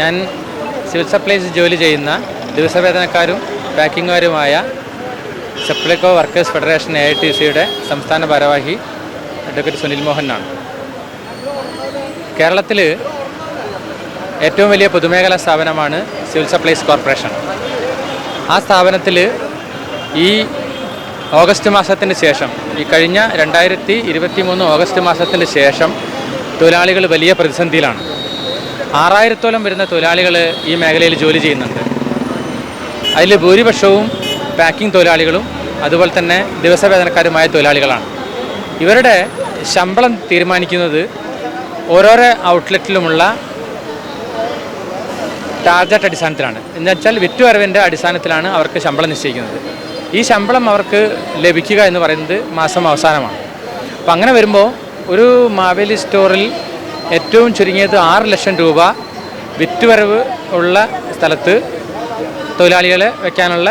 ഞാൻ civil supplies ജോലി ചെയ്യുന്ന ദിവസവേതനക്കാരും പാക്കിങ്ങുകാരുമായ Supplyco workers federation A I T സിയുടെ സംസ്ഥാന ഭാരവാഹി അഡ്വക്കേറ്റ് സുനിൽ മോഹനാണ്. കേരളത്തിൽ ഏറ്റവും വലിയ പൊതുമേഖലാ സ്ഥാപനമാണ് സിവിൽ സപ്ലൈസ് കോർപ്പറേഷൻ. ആ സ്ഥാപനത്തിൽ ഈ ഓഗസ്റ്റ് മാസത്തിന് ശേഷം ഈ കഴിഞ്ഞ രണ്ടായിരത്തി ഇരുപത്തി മൂന്ന് ഓഗസ്റ്റ് മാസത്തിന് ശേഷം തൊഴിലാളികൾ വലിയ പ്രതിസന്ധിയിലാണ്. ആറായിരത്തോളം വരുന്ന തൊഴിലാളികൾ ഈ മേഖലയിൽ ജോലി ചെയ്യുന്നുണ്ട്. അതിൽ ഭൂരിപക്ഷവും പാക്കിംഗ് തൊഴിലാളികളും അതുപോലെ തന്നെ ദിവസവേതനക്കാരുമായ തൊഴിലാളികളാണ്. ഇവരുടെ ശമ്പളം തീരുമാനിക്കുന്നത് ഓരോരോ ഔട്ട്ലെറ്റിലുമുള്ള ടാർഗറ്റ് അടിസ്ഥാനത്തിലാണ്. എന്ന് വെച്ചാൽ വിറ്റുവരവിന്റെ അടിസ്ഥാനത്തിലാണ് അവർക്ക് ശമ്പളം നിശ്ചയിക്കുന്നത്. ഈ ശമ്പളം അവർക്ക് ലഭിക്കുക എന്ന് പറയുന്നത് മാസം അവസാനമാണ്. അപ്പം അങ്ങനെ വരുമ്പോൾ ഒരു മാവേലി സ്റ്റോറിൽ ഏറ്റവും ചുരുങ്ങിയത് ആറ് ലക്ഷം രൂപ വിറ്റുവരവ് ഉള്ള സ്ഥലത്ത് തൊഴിലാളികളെ വയ്ക്കാനുള്ള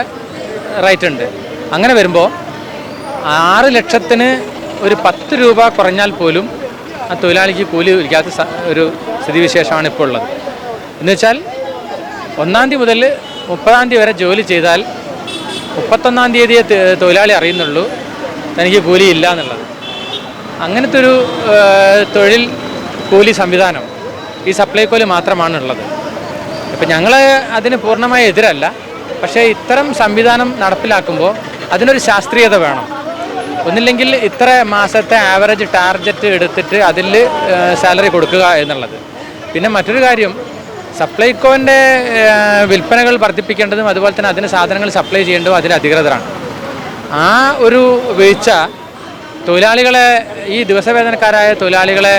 റൈറ്റ് ഉണ്ട് അങ്ങനെ വരുമ്പോൾ ആറ് ലക്ഷത്തിന് ഒരു പത്ത് രൂപ കുറഞ്ഞാൽ പോലും ആ തൊഴിലാളിക്ക് കൂലി ഇരിക്കാത്ത ഒരു സ്ഥിതിവിശേഷമാണ് ഇപ്പോൾ ഉള്ളത്. എന്ന് വെച്ചാൽ ഒന്നാം തീയതി മുതൽ മുപ്പതാം തീയതി വരെ ജോലി ചെയ്താൽ മുപ്പത്തൊന്നാം തീയതിയെ തൊഴിലാളി അറിയുന്നുള്ളൂ തനിക്ക് കൂലിയില്ല എന്നുള്ളത്. അങ്ങനത്തെ ഒരു തൊഴിൽ കൂലി സംവിധാനം. ഈ സപ്ലൈകോയിൽ മാത്രമാണ് ഉള്ളത് ഇപ്പം ഞങ്ങൾ അതിന് പൂർണമായി എതിരല്ല. പക്ഷേ ഇത്തരം സംവിധാനം നടപ്പിലാക്കുമ്പോൾ അതിനൊരു ശാസ്ത്രീയത വേണം. ഒന്നില്ലെങ്കിൽ ഇത്ര മാസത്തെ ആവറേജ് ടാർഗറ്റ് എടുത്തിട്ട് അതിൽ സാലറി കൊടുക്കുക എന്നുള്ളത്. പിന്നെ മറ്റൊരു കാര്യം സപ്ലൈകോന്റെ വിൽപ്പനകൾ വർദ്ധിപ്പിക്കേണ്ടതും അതുപോലെ തന്നെ അതിന് സാധനങ്ങൾ സപ്ലൈ ചെയ്യേണ്ടതും അതിന് അധികൃതരാണ്. ആ ഒരു വീഴ്ച തൊഴിലാളികളെ ഈ ദിവസവേതനക്കാരായ തൊഴിലാളികളെ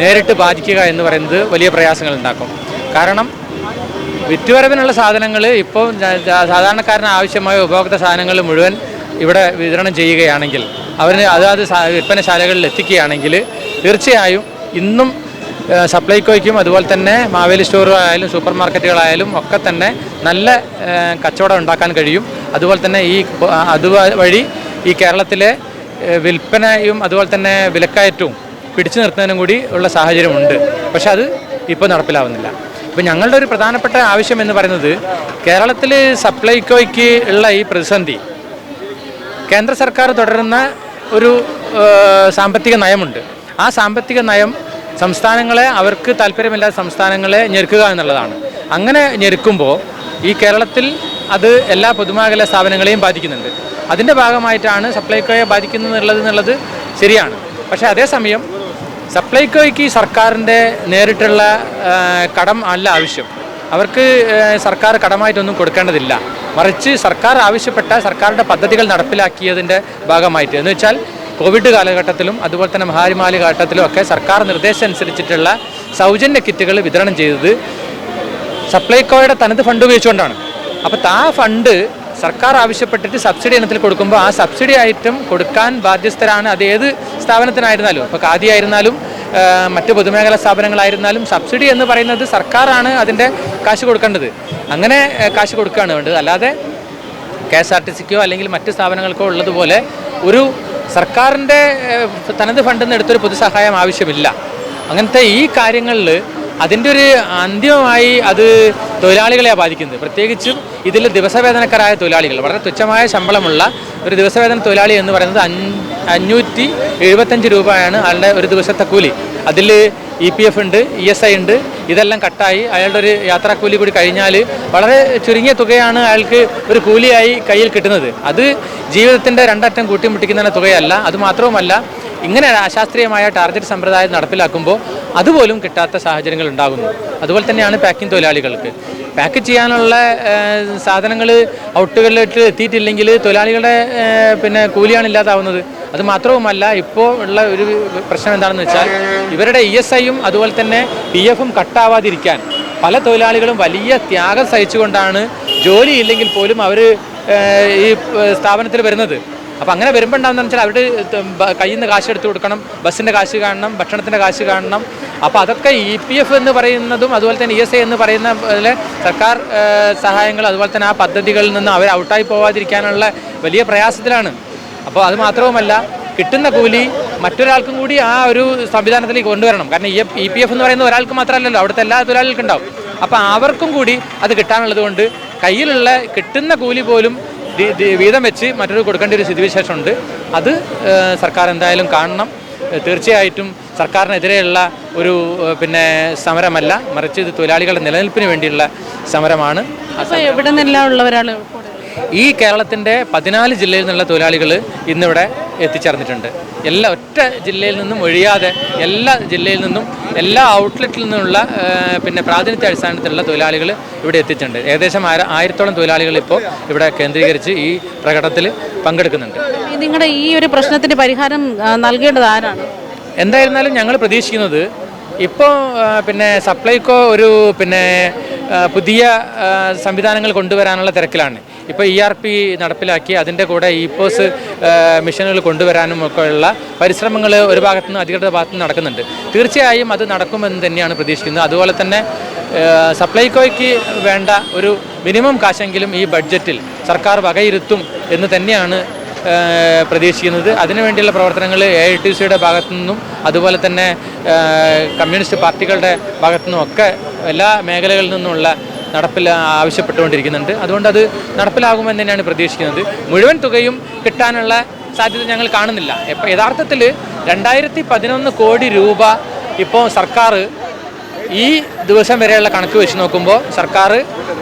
നേരിട്ട് ബാധിക്കുക എന്ന് പറയുന്നത് വലിയ പ്രയാസങ്ങൾ ഉണ്ടാക്കും കാരണം വിറ്റുവരവിനുള്ള സാധനങ്ങൾ ഇപ്പോൾ സാധാരണക്കാരന് ആവശ്യമായ ഉപഭോക്തൃ സാധനങ്ങൾ മുഴുവൻ ഇവിടെ വിതരണം ചെയ്യുകയാണെങ്കിൽ അവരെ അതാത് വിൽപ്പനശാലകളിൽ എത്തിക്കുകയാണെങ്കിൽ തീർച്ചയായും ഇന്നും സപ്ലൈകോയ്ക്കും അതുപോലെ തന്നെ മാവേലി സ്റ്റോറുകളായാലും സൂപ്പർ മാർക്കറ്റുകളായാലും ഒക്കെ തന്നെ നല്ല കച്ചവടം ഉണ്ടാക്കാൻ കഴിയും. അതുപോലെ തന്നെ ഈ അതുവഴി ഈ കേരളത്തിലെ വിൽപ്പനയും അതുപോലെ തന്നെ വിലക്കയറ്റവും പിടിച്ചു നിർത്തുന്നതിനും കൂടി ഉള്ള സാഹചര്യമുണ്ട്. പക്ഷെ അത് ഇപ്പോൾ നടപ്പിലാവുന്നില്ല. ഇപ്പം ഞങ്ങളുടെ ഒരു പ്രധാനപ്പെട്ട ആവശ്യം എന്ന് പറയുന്നത് കേരളത്തിൽ സപ്ലൈകോയ്ക്ക് ഉള്ള ഈ പ്രതിസന്ധി കേന്ദ്ര സർക്കാർ തുടരുന്ന ഒരു സാമ്പത്തിക നയമുണ്ട്. ആ സാമ്പത്തിക നയം സംസ്ഥാനങ്ങളെ അവർക്ക് താല്പര്യമില്ലാത്ത സംസ്ഥാനങ്ങളെ ഞെരുക്കുക എന്നുള്ളതാണ്. അങ്ങനെ ഞെരുക്കുമ്പോൾ ഈ കേരളത്തിൽ അത് എല്ലാ പൊതുമേഖലാ സ്ഥാപനങ്ങളെയും ബാധിക്കുന്നുണ്ട്. അതിന്റെ ഭാഗമായിട്ടാണ് സപ്ലൈകോയെ ബാധിക്കുന്നത് എന്നുള്ളത് എന്നുള്ളത് ശരിയാണ്. പക്ഷേ അതേസമയം സപ്ലൈകോയ്ക്ക് സർക്കാരിന്റെ നേരിട്ടുള്ള കടം അല്ല ആവശ്യം. അവർക്ക് സർക്കാർ കടമായിട്ടൊന്നും കൊടുക്കേണ്ടതില്ല. മറിച്ച് സർക്കാർ ആവശ്യപ്പെട്ട സർക്കാരിന്റെ പദ്ധതികൾ നടപ്പിലാക്കിയതിന്റെ ഭാഗമായിട്ട്. എന്ന് വെച്ചാൽ കോവിഡ് കാലഘട്ടത്തിലും അതുപോലെ തന്നെ മഹാരിമാലി കാലഘട്ടത്തിലും ഒക്കെ സർക്കാർ നിർദ്ദേശം അനുസരിച്ചിട്ടുള്ള സൗജന്യ കിറ്റുകൾ വിതരണം ചെയ്തത് സപ്ലൈകോയുടെ തനത് ഫണ്ട് ഉപയോഗിച്ചുകൊണ്ടാണ്. അപ്പോൾ ആ ഫണ്ട് സർക്കാർ ആവശ്യപ്പെട്ടിട്ട് സബ്സിഡി ഇനത്തിൽ കൊടുക്കുമ്പോൾ ആ സബ്സിഡി ആയിട്ടും കൊടുക്കാൻ ബാധ്യസ്ഥരാണ് അത് ഏത് സ്ഥാപനത്തിനായിരുന്നാലും. ഇപ്പോൾ ഖാദി ആയിരുന്നാലും ആ, മറ്റ് പൊതുമേഖലാ സ്ഥാപനങ്ങളായിരുന്നാലും സബ്സിഡി എന്ന് പറയുന്നത് സർക്കാരാണ് അതിന്റെ കാശ് കൊടുക്കേണ്ടത്. അങ്ങനെ കാശ് കൊടുക്കുകയാണ് വേണ്ടത്. അല്ലാതെ കെ എസ് ആർ ടി സിക്കോ അല്ലെങ്കിൽ മറ്റ് സ്ഥാപനങ്ങൾക്കോ ഉള്ളതുപോലെ ഒരു സർക്കാരിന്റെ തനത് ഫണ്ടിൽ നിന്ന് എടുത്തൊരു പൊതുസഹായം ആവശ്യമില്ല. അങ്ങനത്തെ ഈ കാര്യങ്ങളിൽ അതിന്റെ ഒരു അന്തിമമായി അത് തൊഴിലാളികളെ ബാധിക്കുന്നത്. പ്രത്യേകിച്ചും ഇതിൽ ദിവസവേതനക്കാരായ തൊഴിലാളികൾ. വളരെ തുച്ഛമായ ശമ്പളമുള്ള ഒരു ദിവസവേതന തൊഴിലാളി എന്ന് പറയുന്നത് അഞ്ഞ് അഞ്ഞൂറ്റി എഴുപത്തഞ്ച് രൂപയാണ് അയാളുടെ ഒരു ദിവസത്തെ കൂലി. അതിൽ ഇ പി എഫ് ഉണ്ട് ഇ എസ് ഐ ഉണ്ട് ഇതെല്ലാം കട്ടായി. അയാളുടെ ഒരു യാത്രാക്കൂലി കൂടി കഴിഞ്ഞാൽ വളരെ ചുരുങ്ങിയ തുകയാണ് അയാൾക്ക് ഒരു കൂലിയായി കയ്യിൽ കിട്ടുന്നത്. അത് ജീവിതത്തിന്റെ രണ്ടറ്റം കൂട്ടിമുട്ടിക്കുന്ന തുകയല്ല. അത് മാത്രവുമല്ല ഇങ്ങനെ അശാസ്ത്രീയമായ ടാർഗറ്റ് സമ്പ്രദായം നടപ്പിലാക്കുമ്പോൾ അതുപോലും കിട്ടാത്ത സാഹചര്യങ്ങൾ ഉണ്ടാകുന്നു. അതുപോലെ തന്നെയാണ് പാക്കിംഗ് തൊഴിലാളികൾക്ക്. പാക്ക് ചെയ്യാനുള്ള സാധനങ്ങൾ ഔട്ടുകളിലേക്ക് എത്തിയിട്ടില്ലെങ്കിൽ തൊഴിലാളികളുടെ പിന്നെ കൂലിയാണ് ഇല്ലാതാവുന്നത്. അത് മാത്രവുമല്ല ഇപ്പോൾ ഉള്ള ഒരു പ്രശ്നം എന്താണെന്ന് വെച്ചാൽ ഇവരുടെ ഇ എസ് ഐയും അതുപോലെ തന്നെ പി എഫും കട്ടാവാതിരിക്കാൻ പല തൊഴിലാളികളും വലിയ ത്യാഗം സഹിച്ചുകൊണ്ടാണ് ജോലിയില്ലെങ്കിൽ പോലും അവർ ഈ സ്ഥാപനത്തിൽ വരുന്നത്. അപ്പോൾ അങ്ങനെ വരുമ്പോൾ ഉണ്ടാകുന്ന വെച്ചാൽ അവരുടെ കയ്യിൽ നിന്ന് കാശ് എടുത്ത് കൊടുക്കണം ബസ്സിന്റെ കാശ് കാണണം ഭക്ഷണത്തിന്റെ കാശ് കാണണം. അപ്പോൾ അതൊക്കെ ഇ പി എഫ് എന്ന് പറയുന്നതും അതുപോലെ തന്നെ ഇ എസ് ഐ എന്ന് പറയുന്ന പോലെ സർക്കാർ സഹായങ്ങൾ അതുപോലെ തന്നെ ആ പദ്ധതികളിൽ നിന്ന് അവർ ഔട്ടായി പോവാതിരിക്കാനുള്ള വലിയ പ്രയാസത്തിലാണ്. അപ്പോൾ അത് മാത്രവുമല്ല കിട്ടുന്ന കൂലി മറ്റൊരാൾക്കും കൂടി ആ ഒരു സംവിധാനത്തിലേക്ക് കൊണ്ടുവരണം. കാരണം ഇ പി എഫ് എന്ന് പറയുന്നത് ഒരാൾക്ക് മാത്രമല്ലല്ലോ അവിടുത്തെ എല്ലാ തൊഴിലാളികൾക്കുണ്ടാവും അപ്പോൾ അവർക്കും കൂടി അത് കിട്ടാനുള്ളത് കൊണ്ട് കയ്യിലുള്ള കിട്ടുന്ന കൂലി പോലും വീതം വെച്ച് മറ്റൊരു കൊടുക്കേണ്ട ഒരു സ്ഥിതിവിശേഷമുണ്ട്. അത് സർക്കാർ എന്തായാലും കാണണം. തീർച്ചയായിട്ടും സർക്കാരിനെതിരെയുള്ള ഒരു പിന്നെ സമരമല്ല മറിച്ച് ഇത് തൊഴിലാളികളുടെ നിലനിൽപ്പിന് വേണ്ടിയുള്ള സമരമാണ്. അപ്പോൾ എവിടെ നിന്നെല്ലാം ഉള്ളവരാണ് ഈ കേരളത്തിന്റെ പതിനാല് ജില്ലയിൽ നിന്നുള്ള തൊഴിലാളികൾ ഇന്നിവിടെ എത്തിച്ചേർന്നിട്ടുണ്ട്. എല്ലാ ഒറ്റ ജില്ലയിൽ നിന്നും ഒഴിയാതെ എല്ലാ ജില്ലയിൽ നിന്നും എല്ലാ ഔട്ട്ലെറ്റിൽ നിന്നുള്ള പിന്നെ പ്രാതിനിധ്യ അടിസ്ഥാനത്തിലുള്ള തൊഴിലാളികൾ ഇവിടെ എത്തിച്ചിട്ടുണ്ട്. ഏകദേശം ആയിര ആയിരത്തോളം തൊഴിലാളികൾ ഇപ്പോൾ ഇവിടെ കേന്ദ്രീകരിച്ച് ഈ പ്രകടനത്തിൽ പങ്കെടുക്കുന്നുണ്ട്. നിങ്ങളുടെ ഈ ഒരു പ്രശ്നത്തിന് പരിഹാരം നൽകേണ്ടത് ആരാണ്? എന്തായിരുന്നാലും ഞങ്ങൾ പ്രതീക്ഷിക്കുന്നത് ഇപ്പോൾ പിന്നെ സപ്ലൈകോ ഒരു പിന്നെ പുതിയ സംവിധാനങ്ങൾ കൊണ്ടുവരാനുള്ള തിരക്കിലാണ്. ഇപ്പോൾ ഇ ആർ പി നടപ്പിലാക്കി അതിന്റെ കൂടെ ഇ പോസ് മിഷനുകൾ കൊണ്ടുവരാനും ഒക്കെ ഉള്ള പരിശ്രമങ്ങൾ ഒരു ഭാഗത്തു നിന്ന് അധികൃതരുടെ ഭാഗത്തു നിന്ന് നടക്കുന്നുണ്ട്. തീർച്ചയായും അത് നടക്കുമെന്ന് തന്നെയാണ് പ്രതീക്ഷിക്കുന്നത്. അതുപോലെ തന്നെ സപ്ലൈകോയ്ക്ക് വേണ്ട ഒരു മിനിമം കാശെങ്കിലും ഈ ബഡ്ജറ്റിൽ സർക്കാർ വകയിരുത്തും എന്ന് തന്നെയാണ് പ്രതീക്ഷിക്കുന്നത്. അതിനുവേണ്ടിയുള്ള പ്രവർത്തനങ്ങൾ എ ഐ ടി സിയുടെ ഭാഗത്തു നിന്നും അതുപോലെ തന്നെ കമ്മ്യൂണിസ്റ്റ് പാർട്ടികളുടെ ഭാഗത്തു നിന്നും ഒക്കെ എല്ലാ മേഖലകളിൽ നിന്നുമുള്ള നടപ്പിൽ ആവശ്യപ്പെട്ടുകൊണ്ടിരിക്കുന്നുണ്ട്. അതുകൊണ്ട് അത് നടപ്പിലാകുമെന്ന് തന്നെയാണ് പ്രതീക്ഷിക്കുന്നത്. മുഴുവൻ തുകയും കിട്ടാനുള്ള സാധ്യത ഞങ്ങൾ കാണുന്നില്ല. ഇപ്പം യഥാർത്ഥത്തിൽ രണ്ടായിരത്തി പതിനൊന്ന് കോടി രൂപ ഇപ്പോൾ സർക്കാർ ഈ ദിവസം വരെയുള്ള കണക്ക് വെച്ച് നോക്കുമ്പോൾ സർക്കാർ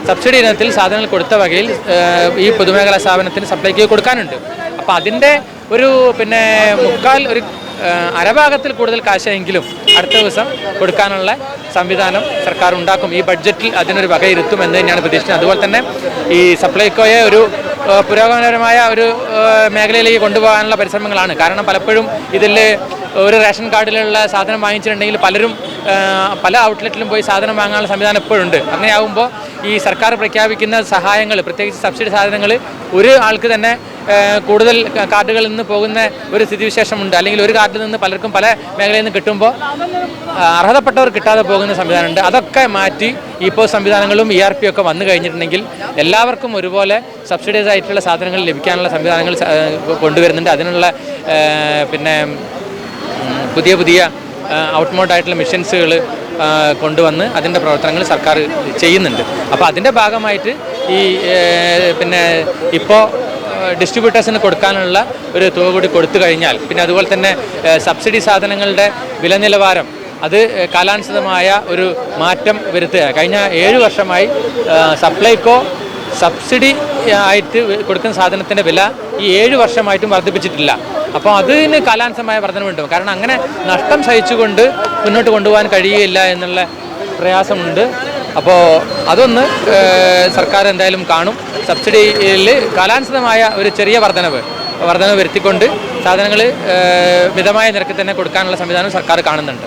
സബ്സിഡി ഇനത്തിൽ സാധനങ്ങൾ കൊടുത്ത വകയിൽ ഈ പൊതുമേഖലാ സ്ഥാപനത്തിന് സപ്ലൈക്ക് കൊടുക്കാനുണ്ട്. അപ്പോൾ അതിന്റെ ഒരു പിന്നെ മുക്കാൽ ഒരു അരഭാഗത്തിൽ കൂടുതൽ കാശെങ്കിലും അടുത്ത ദിവസം കൊടുക്കാനുള്ള സംവിധാനം സർക്കാർ ഉണ്ടാക്കും. ഈ ബഡ്ജറ്റിൽ അതിനൊരു വകയിരുത്തും എന്ന് തന്നെയാണ് പ്രതീക്ഷിക്കുന്നത് അതുപോലെ തന്നെ ഈ സപ്ലൈകോയെ ഒരു പുരോഗമനപരമായ ഒരു മേഖലയിലേക്ക് കൊണ്ടുപോകാനുള്ള പരിശ്രമങ്ങളാണ്. കാരണം പലപ്പോഴും ഇതിൽ ഒരു റേഷൻ കാർഡിലുള്ള സാധനം വാങ്ങിച്ചിട്ടുണ്ടെങ്കിൽ പലരും പല ഔട്ട്ലെറ്റിലും പോയി സാധനം വാങ്ങാനുള്ള സംവിധാനം ഇപ്പോഴുണ്ട്. അങ്ങനെയാകുമ്പോൾ ഈ സർക്കാർ പ്രഖ്യാപിക്കുന്ന സഹായങ്ങൾ പ്രത്യേകിച്ച് സബ്സിഡി സാധനങ്ങൾ ഒരു ആൾക്ക് തന്നെ കൂടുതൽ കാർഡുകളിൽ നിന്ന് പോകുന്ന ഒരു സ്ഥിതിവിശേഷമുണ്ട്. അല്ലെങ്കിൽ ഒരു കാർഡിൽ നിന്ന് പലർക്കും പല മേഖലയിൽ നിന്ന് കിട്ടുമ്പോൾ അർഹതപ്പെട്ടവർ കിട്ടാതെ പോകുന്ന സംവിധാനമുണ്ട്. അതൊക്കെ മാറ്റി ഇപ്പോൾ സംവിധാനങ്ങളും ഇ ആർ പി ഒക്കെ വന്നു കഴിഞ്ഞിട്ടുണ്ടെങ്കിൽ എല്ലാവർക്കും ഒരുപോലെ സബ്സിഡൈസ് ആയിട്ടുള്ള സാധനങ്ങൾ ലഭിക്കാനുള്ള സംവിധാനങ്ങൾ കൊണ്ടുവരുന്നുണ്ട്. അതിനുള്ള പിന്നെ പുതിയ പുതിയ ഔട്ട്മോട്ടായിട്ടുള്ള മിഷൻസുകൾ കൊണ്ടുവന്ന് അതിന്റെ പ്രവർത്തനങ്ങൾ സർക്കാർ ചെയ്യുന്നുണ്ട്. അപ്പോൾ അതിന്റെ ഭാഗമായിട്ട് ഈ പിന്നെ ഇപ്പോൾ ഡിസ്ട്രിബ്യൂട്ടേഴ്സിന് കൊടുക്കാനുള്ള ഒരു തുക കൂടി കൊടുത്തു കഴിഞ്ഞാൽ പിന്നെ അതുപോലെ തന്നെ സബ്സിഡി സാധനങ്ങളുടെ വില നിലവാരം അത് കാലാനുസൃതമായ ഒരു മാറ്റം വരുത്തുക കഴിഞ്ഞ ഏഴ് വർഷമായി സപ്ലൈകോ സബ്സിഡി ആയിട്ട് കൊടുക്കുന്ന സാധനത്തിന്റെ വില ഈ ഏഴ് വർഷമായിട്ടും വർദ്ധിപ്പിച്ചിട്ടില്ല. അപ്പോൾ അതിന് കാലാനുസൃതമായ വർധനമുണ്ടാവും കാരണം അങ്ങനെ നഷ്ടം സഹിച്ചുകൊണ്ട് മുന്നോട്ട് കൊണ്ടുപോകാൻ കഴിയില്ല എന്നുള്ള പ്രയാസമുണ്ട്. അപ്പോൾ അതൊന്ന് സർക്കാർ എന്തായാലും കാണും. സബ്സിഡിയിൽ കാലാനുസൃതമായ ഒരു ചെറിയ വർധനവ് വർധനവ് വരുത്തിക്കൊണ്ട് സാധനങ്ങൾ മിതമായ നിരക്കിൽ തന്നെ കൊടുക്കാനുള്ള സംവിധാനം സർക്കാർ കാണുന്നുണ്ട്.